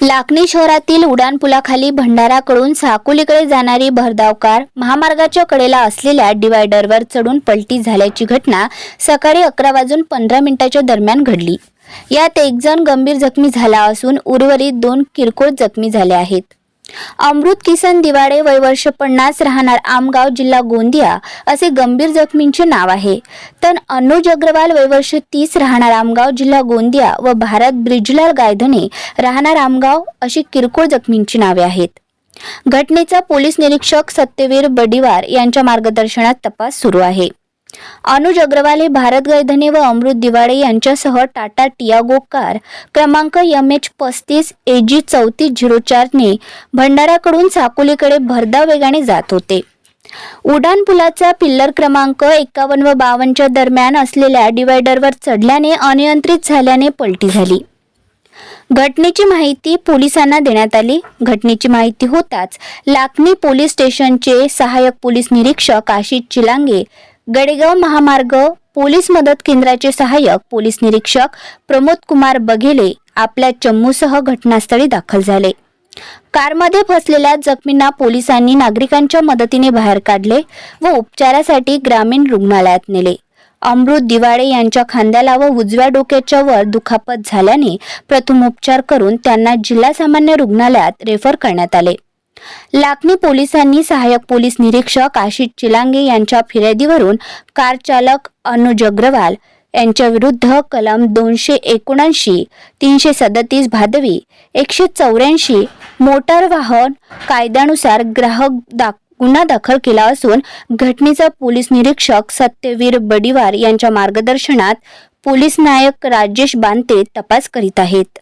लाखनी शहरातील उड्डाणपुलाखाली भंडाराकडून साकोलीकडे जाणारी भरधाव कार महामार्गाच्या कडेला असलेल्या डिवायडरवर चढून पलटी झाल्याची घटना सकाळी अकरा वाजून पंधरा मिनिटाच्या दरम्यान घडली. यात एक जण गंभीर जखमी झाला असून उर्वरित दोन किरकोळ जखमी झाले आहेत. अमृत किसन दिवाडे वय वर्ष पन्नास राहणार आमगाव जिल्हा गोंदिया असे गंभीर जखमींचे नाव आहे. तर अनुज अग्रवाल वय वर्ष तीस राहणार आमगाव जिल्हा गोंदिया व भारत ब्रिजलाल गायधने राहणार आमगाव अशी किरकोळ जखमींची नावे आहेत. घटनेचा पोलीस निरीक्षक सत्यवीर बडिवार यांच्या मार्गदर्शनात तपास सुरू आहे. अनुज अग्रवाल हे भारत गैधने व अमृत दिवाडे यांच्यासह टाटा टियागो कार क्रमांक एम एच पस्तीस ए जी चौतीस झिरो चारने भंडाराकडून साकोलीकडे भरधाव वेगाने जात होते. उड्डाण पुलाचा पिल्लर क्रमांक एकावन्न व बावन्नच्या दरम्यान असलेल्या डिवायडरवर चढल्याने अनियंत्रित झाल्याने पलटी झाली. घटनेची माहिती पोलिसांना देण्यात आली. घटनेची माहिती होताच लाखनी पोलीस स्टेशनचे सहाय्यक पोलीस निरीक्षक आशिष चिलांगे गडेगाव महामार्ग पोलीस मदत केंद्राचे सहाय्यक पोलीस निरीक्षक प्रमोद कुमार बघेले आपल्या चम्मूसह घटनास्थळी दाखल झाले. कारमध्ये फसलेल्या जखमींना पोलिसांनी नागरिकांच्या मदतीने बाहेर काढले व उपचारासाठी ग्रामीण रुग्णालयात नेले. अमृत दिवाळे यांच्या खांद्याला व उजव्या डोक्याच्या वर दुखापत झाल्याने प्रथम उपचार करून त्यांना जिल्हा सामान्य रुग्णालयात रेफर करण्यात आले. लाखनी पोलिसांनी सहाय्यक पोलीस निरीक्षक आशिष चिलांगे यांच्या फिर्यादीवरून कार चालक अनुज अग्रवाल यांच्याविरुद्ध कलम दोनशे एकोणऐंशी तीनशे सदतीस भादवी एकशे चौऱ्याऐंशी मोटार वाहन कायद्यानुसार ग्राहक दा गुन्हा दाखल केला असून घटनेचा पोलीस निरीक्षक सत्यवीर बडीवार यांच्या मार्गदर्शनात पोलीस नायक राजेश बांते तपास करीत आहेत.